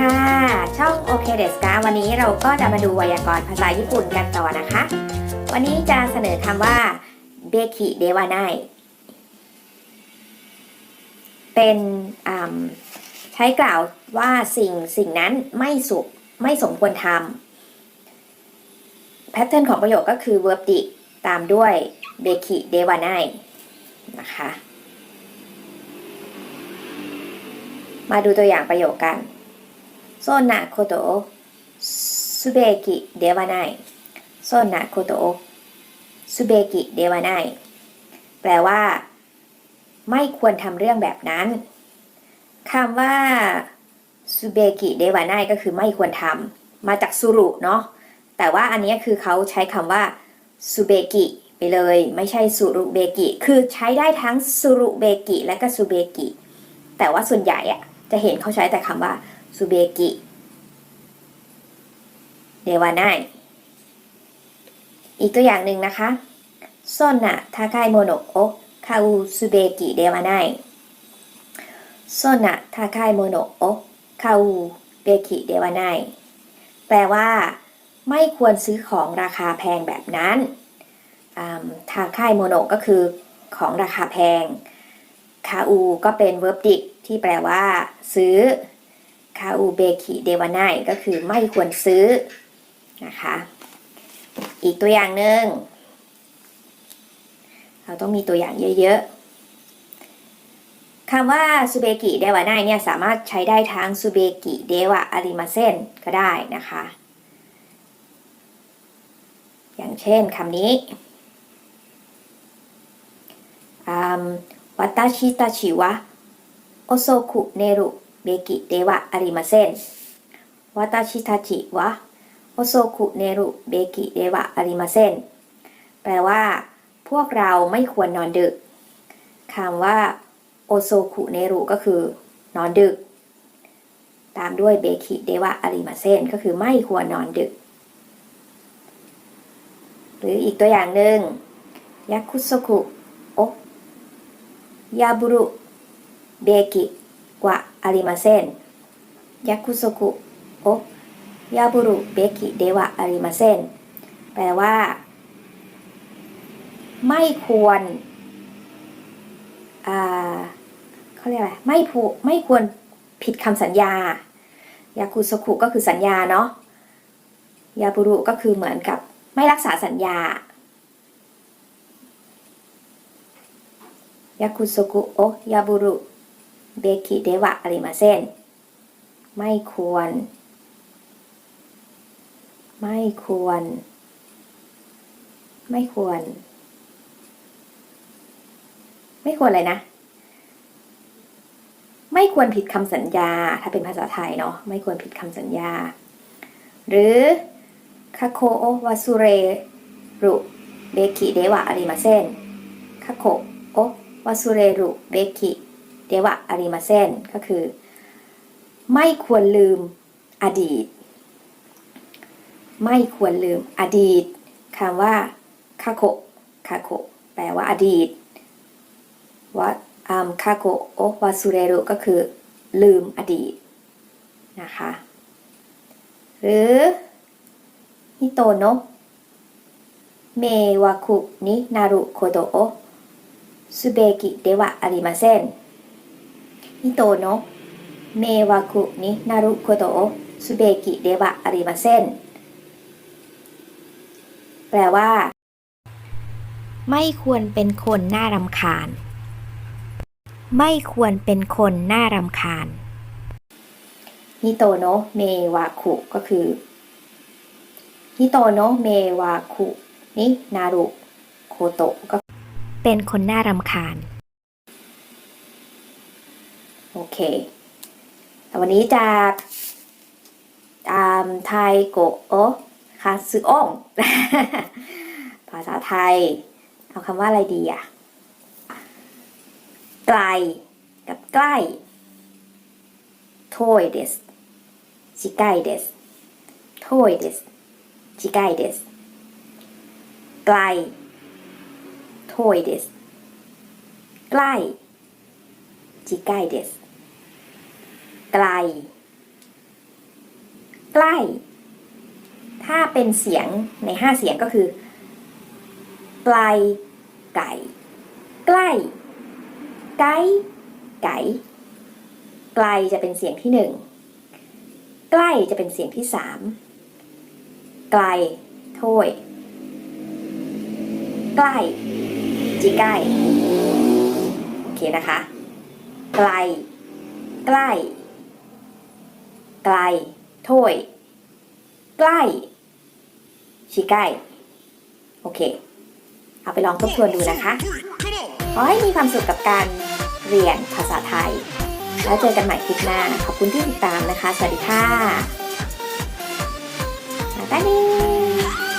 ค่ะช่องโอเคเดสกาวันนี้เราก็จะมาดูไวยากรณ์ภาษาญี่ปุ่นกันต่อนะคะ วันนี้จะเสนอคำว่าเบคิเดวานายเป็นใช้กล่าวว่าสิ่งสิ่งนั้นไม่สุไม่สมควรทำแพทเทิร์นของประโยคก็คือ verb ดิตามด้วยเบคิเดวานายนะคะมาดูตัวอย่างประโยคกัน そんなことをすべきではない。そんなことをすべきではない แปลว่า ไม่ควรทำเรื่องแบบนั้น คำว่าสุเบกิเดวานายก็คือไม่ควรทำ มาจากสุรุเนาะ แต่ว่าอันนี้คือเขาใช้คำว่าสุเบกิไปเลย ไม่ใช่สุรุเบกิ คือใช้ได้ทั้งสุรุเบกิและก็สุเบกิ แต่ว่าส่วนใหญ่อะจะเห็นเขาใช้แต่คำว่า สุเบกิเดวานายอีกตัวอย่างหนึ่งนะคะโซนะทาคายโมโนโอคาอุสุเบกิเดวานายโซนะทาคายโมโนโอคาอุเบกิเดวานายแปลว่า ไม่ควรซื้อของราคาแพงแบบนั้นทาคายโมโนก็คือของราคาแพงคาอูก็เป็นเวิร์บดิกที่แปลว่า ซื้อ คาอูเบคิเดวานายก็คือไม่ควรซื้อนะคะ อีกตัวอย่างหนึ่งเราต้องมีตัวอย่างเยอะๆคำว่าซูเบกิเดวานายเนี่ยสามารถใช้ได้ทั้งซูเบกิเดวะอาริมาเซนก็ได้นะคะ อย่างเช่นคำนี้วัตชิตาชิวะโอโซคุเนรุ เบกิเดวะอาริมาเซนวัตชิตาชิวะโอโซคุเนรุเบกิเดวะอาริมาเซนแปลว่า พวกเราไม่ควรนอนดึกคำว่าโอโซคุเนรุก็คือ นอนดึก ตามด้วยเบกิเดวะอาริมาเซนก็คือไม่ควรนอนดึก หรืออีกตัวอย่างหนึ่งยักคุโซคุโอยาบุรุเบกิ วะอาริมาเซนยักคุโซคุโอยาบุรุเบกิเดวะอาริมาเซนแปลว่า ไม่ควรเขาเรียกอะไร ไม่ผูไม่ควรผิดคำสัญญา ยาคุโซคุก็คือสัญญาเนาะ ยาบุรุก็คือเหมือนกับไม่รักษาสัญญา ยาคุโซกุโอยาบุรุ เบกิเดวะอาริมาเซนไม่ควร ไม่ควร ไม่ควร ไม่ควรเลยนะ ไม่ควรผิดคำสัญญา ถ้าเป็นภาษาไทยเนาะไม่ควรผิดคำสัญญา หรือคาโคโอวาสุเรรุเบกิเดวะอาริมาเซนคาโคโอวาสุเรรุเบกิ เดวะอาริมาเซนก็คือ ไม่ควรลืมอดีต ไม่ควรลืมอดีตคำว่าคาโคคาโคแปลว่าอดีตว่าอัมคาโกโอวาสุเรรุก็คือ ลืมอดีตนะคะหรือฮิโตโนะเมวาคุนินารุโคโตโอสุเบกิเดวะอาริมาเซน ฮิโตโนะเมวาคุนินารุโคโตสุเบกิเดวะอาริมาเซนแปลว่า ไม่ควรเป็นคนน่ารำคาญ ไม่ควรเป็นคนน่ารำคาญฮิโตโนะเมวาคุก็คือฮิโตโนะเมวาคุนินารุโคโตะก็เป็นคนน่ารำคาญ โอเคแต่วันนี้จะตามไทยโกโอคาซึองภาษาไทย เอาคำว่าอะไรดีอะไกล กับใกล้โทยเดสจิไกเดสโทยเดสจิไกเดสไกลโทยเดสใกล้ จิไกเดสไกล ใกล้ ถ้าเป็นเสียงในห้าเสียงก็คือไกลไก่ ใกล้ ไกลไก่ไกลจะเป็นเสียงที่หนึ่งใกล้จะเป็นเสียงที่สามไกลโทยใกล้จีใกล้โอเคนะคะ ไกล ใกล้ ไกลโทยใกล้ชิใกล้โอเค เอาไปลองทบทวนดูนะคะ ขอให้มีความสุขกับการเรียนภาษาไทย แล้วเจอกันใหม่คลิปหน้า ขอบคุณที่ติดตามนะคะ สวัสดีค่ะบ๊ายบาย